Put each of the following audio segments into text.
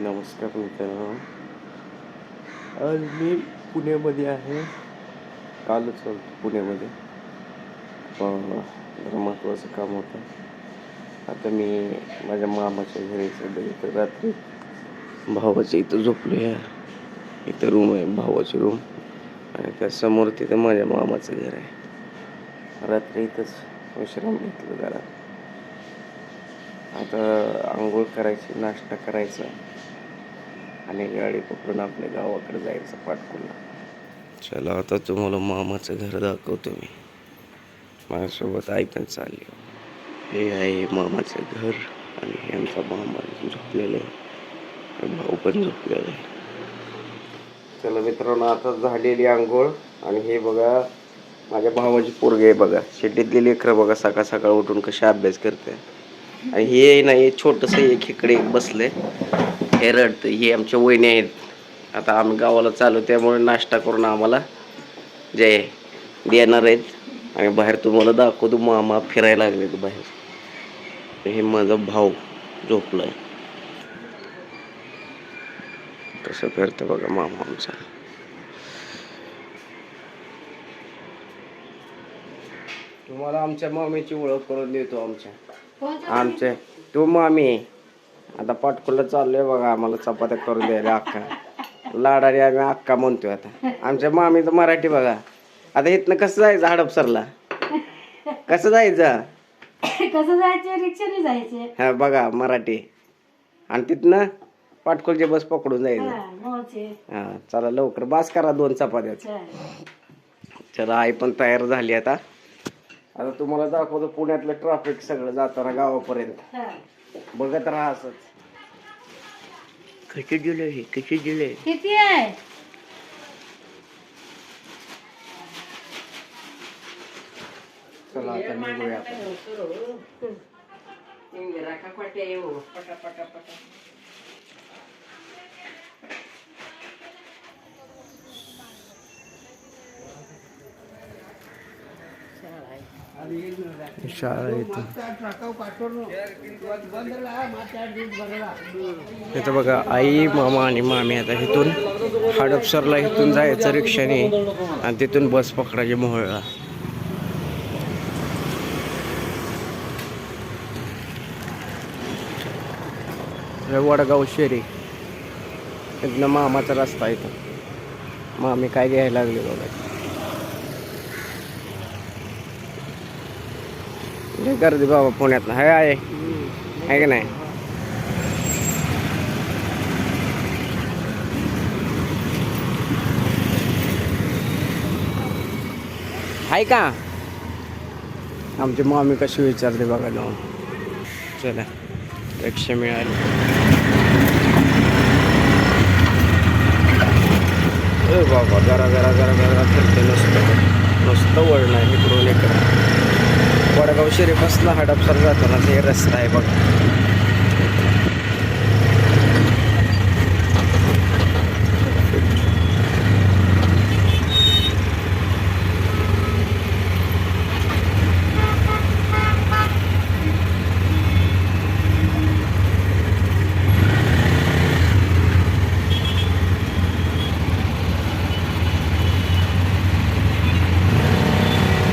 नमस्कार मित्रांनो. आज मी पुण्यामध्ये आहे. कालच होतो पुण्यामध्ये. जरा महत्त्वाचं काम होतं. आता मी माझ्या मामाच्या घरी सध्या इथं रात्री भावाच्या इथं झोपलो या इथं रूम आहे भावाची रूम आणि त्या समोर तिथं माझ्या मामाचं घर आहे. रात्री इथंच विश्राम घेतलं जरा. आता आंघोळ करायची नाश्ता करायचा. आणि गाडी पकडून आपल्या गावाकडे जायचं पाटकुला चला आता तुम्हाला मामाचं घर दाखवतो मी. माझ्यासोबत आई पण चालली. हे आहे मामाचं घर आणि आमचा मामा झोपलेलं आहे. भाऊ पण झोपलेला आहे. चला मित्रांनो आता झालेली आंघोळ आणि हे बघा माझ्या भावाची पोरगे आहे बघा. शेतीतली लेकरं बघा सकाळ सकाळ उठून कशी अभ्यास करते. आणि हे ना हे छोटस एक इकडे बसले हे रडतं हे आमच्या वहिनी आहेत. आता आम्ही गावाला चालू त्यामुळे नाश्ता करून आम्हाला जे देणार आहेत. आणि बाहेर तुम्हाला दाखवतो मामा फिरायला लागले बाहेर. हे माझा भाऊ झोपलाय. कसं फिरतं बघा मामा आमचा. तुम्हाला आमच्या मामीची ओळख करून देतो आमच्या. आमचे तू मामी आता पाटकुला चाललोय बघा आम्हाला चपात्या करून द्यायला अक्का. लाडारी आम्ही अक्का म्हणतोय आता. आमच्या मामीचं मराठी बघा. आता इथनं कसं जायचं हडपसरला? कसं जायचं? कसं जायचे? रिक्षाने जायचे. हा बघा मराठी. आणि तिथनं पाटकुलची बस पकडून जायचं. हा, चला लवकर. बास करा दोन चपात्याच. चला. आई पण तयार झाली आता. आता तुम्हाला दाखवतो पुण्यातलं ट्रॅफिक सगळं जाताना गावापर्यंत. बघत राहा असंच. कशी दिले हे कशी दिले किती आहे? चला आता निघूया आपण. शाळा इथं इथं बघा आई मामा आणि मामी आता इथून हडपसरला इथून जायचं रिक्षाने आणि तिथून बस पकडायची मोहळला. वडगाव शेरी. इथनं मामाचा रस्ता इथं. मामी काय घ्यायला लागले बघा. लय गर्दी बाबा पुण्यात हाय आहे आहे की नाही आहे का आमची मामी कशी विचारते बघा जाऊन चला रिक्षा मिळाली बाबा जरा जरा जरा जरा फिरते नुसतं नुसतं वळण आहे इकडून इकडं वडगाव शरीफासला हडपसर जाताना हे रस्ता आहे बघा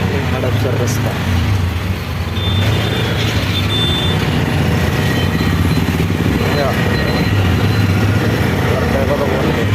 हे हडपसर रस्ता या. वरती बघा वरती.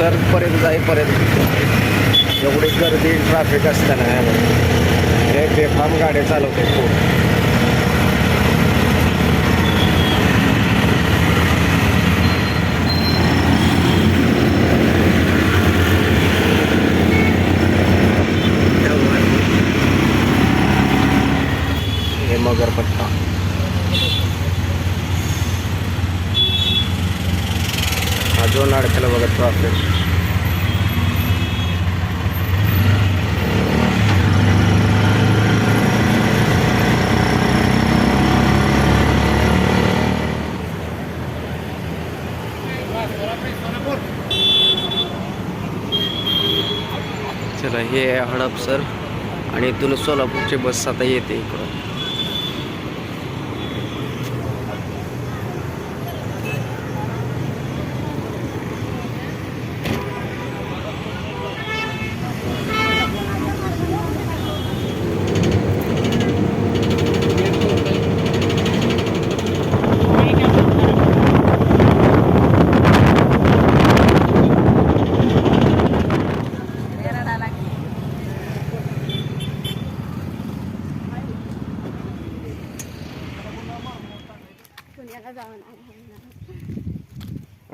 हडपसर जाईपर्यंत एवढी गर्दी ट्रॅफिक असताना हे बेफाम गाड्या चालवते खूप. हे हा जो नाडकाला बघत ट्रॉफिक चला हे आहे हडपसर आणि इथून सोलापूरची बस आता येते इकडं.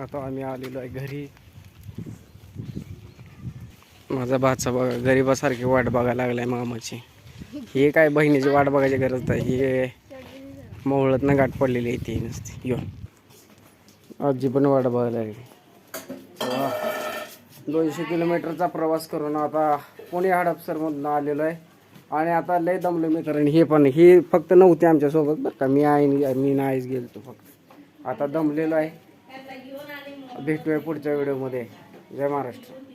आता आम्ही आलेलो आहे घरी. माझा भाचा बघा गरीबासारखी वाट बघायला लागलाय मामाची. हे काय बहिणीची वाट बघायची गरज नाही. हे मोहळतनं गाठ पडलेली आहे ती नसती. यो आजी पण वाट बघायला लागली. दोनशे किलोमीटरचा प्रवास करून आता पुणे हडपसरमधून आलेलो आहे. आणि आता लय दमलो मी कारण हे पण हे फक्त नव्हते आमच्यासोबत बरं का. मी आहे मी नाहीच गेलतो फक्त. आता दमलेलो आहे. भेटूया पुढच्या व्हिडिओमध्ये. जय महाराष्ट्र.